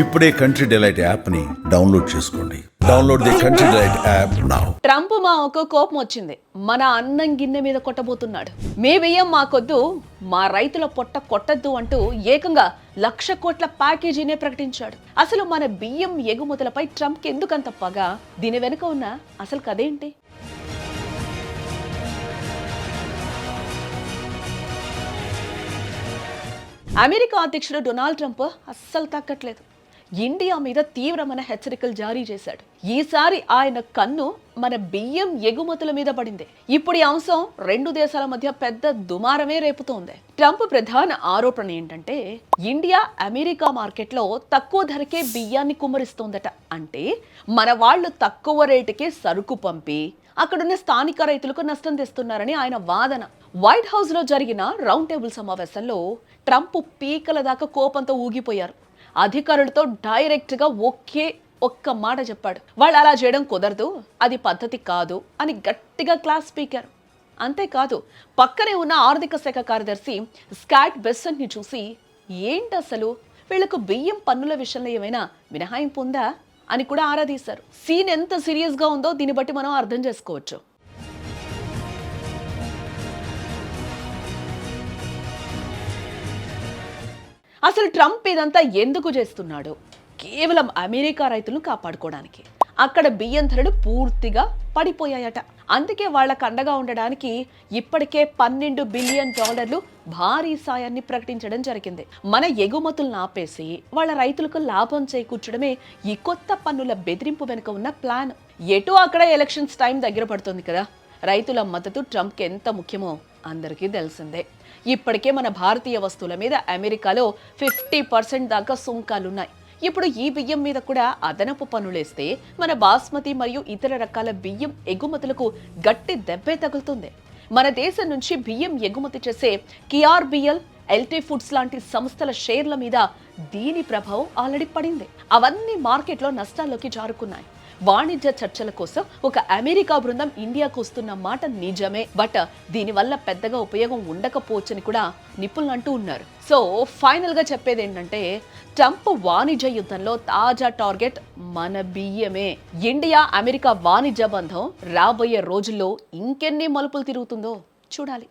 ఇప్పుడే Country Delight యాప్ని download చేసుకోండి. Download the Country Delight app now Trump మా ఒక కోపం వచ్చింది. మన అన్నం గిన్నె మీద కొట్టబోతున్నాడు. మే బియ్యం మాకొద్దు మా రైతుల పొట్ట కొట్టద్దు అంటూ ఏకంగా లక్ష కోట్ల ప్యాకేజీనే ప్రకటించాడు. అసలు మన బియ్యం ఎగుమతులపై ట్రంప్ ఎందుకంత పగ? దీని వెనుక ఉన్న అసలు కదేంటి అమెరికా అధ్యక్షుడు డొనాల్డ్ ట్రంప్ అస్సలు తగ్గట్లేదు ఇండియా మీద తీవ్రమైన హెచ్చరికలు జారీ చేశాడు. ఈసారి ఆయన కన్ను మన బియ్యం ఎగుమతుల మీద పడింది. ఇప్పుడు ఈ అంశం రెండు దేశాల మధ్య పెద్ద దుమారమే రేపుతోంది. ట్రంప్ ప్రధాన ఆరోపణ ఏంటంటే ఇండియా అమెరికా మార్కెట్లో తక్కువ ధరకే బియ్యాన్ని కుమ్మరిస్తోందట. అంటే మన వాళ్ళు తక్కువ రేటుకే సరుకు పంపి అక్కడున్న స్థానిక రైతులకు నష్టం తెస్తున్నారని ఆయన వాదన. వైట్ హౌస్లో జరిగిన రౌండ్ టేబుల్ సమావేశంలో ట్రంప్ పీకల దాకా కోపంతో ఊగిపోయారు. అధికారులతో డైరెక్ట్గా ఒకే ఒక్క మాట చెప్పాడు. వాళ్ళు అలా చేయడం కుదరదు అది పద్ధతి కాదు అని గట్టిగా క్లాస్ పీకారు. అంతేకాదు పక్కనే ఉన్న ఆర్థిక శాఖ కార్యదర్శి స్కాట్ బెస్సన్ని చూసి ఏంటి అసలు వీళ్ళకు బియ్యం పన్నుల విషయంలో ఏమైనా మినహాయింపు ఉందా? అని కూడా ఆరాధీశారు సీన్ ఎంత సీరియస్గా ఉందో దీన్ని బట్టి మనం అర్థం చేసుకోవచ్చు. అసలు ట్రంప్ ఇదంతా ఎందుకు చేస్తున్నాడు? కేవలం అమెరికా రైతులను కాపాడుకోవడానికి. అక్కడ బియ్యం ధరలు పూర్తిగా పడిపోయాయట. అందుకే వాళ్ళకు అండగా ఉండడానికి ఇప్పటికే పన్నెండు బిలియన్ డాలర్లు భారీ సాయాన్ని ప్రకటించడం జరిగింది. మన ఎగుమతులను ఆపేసి వాళ్ళ రైతులకు లాభం చేకూర్చడమే ఈ కొత్త పన్నుల బెదిరింపు వెనుక ఉన్న ప్లాన్. ఎటు అక్కడ ఎలక్షన్స్ టైం దగ్గర పడుతుంది కదా. రైతుల మద్దతు ట్రంప్కి ఎంత ముఖ్యమో అందరికీ తెలిసిందే. ఇప్పటికే మన భారతీయ వస్తువుల మీద అమెరికాలో ఫిఫ్టీ పర్సెంట్ దాకా సుంకాలున్నాయి. ఇప్పుడు ఈ బియ్యం మీద కూడా అదనపు పనులేస్తే మన బాస్మతి మరియు ఇతర రకాల బియ్యం ఎగుమతులకు గట్టి దెబ్బే తగులుతుంది. మన దేశం నుంచి బియ్యం ఎగుమతి చేసే కిఆర్బిఎల్ ఎల్టీ ఫుడ్స్ లాంటి సంస్థల షేర్ల మీద దీని ప్రభావం ఆల్రెడీ పడింది. అవన్నీ మార్కెట్లో నష్టాల్లోకి జారుకున్నాయి. వాణిజ్య చర్చల కోసం ఒక అమెరికా బృందం ఇండియాకు వస్తున్న మాట నిజమే. బట్ దీనివల్ల పెద్దగా ఉపయోగం ఉండకపోవచ్చని కూడా నిపుణులు అంటూ ఉన్నారు. సో ఫైనల్గా చెప్పేది ఏంటంటే ట్రంప్ వాణిజ్య యుద్ధంలో తాజా టార్గెట్ మన బియ్యమే. ఇండియా అమెరికా వాణిజ్య బంధం రాబోయే రోజుల్లో ఇంకెన్ని మలుపులు తిరుగుతుందో చూడాలి.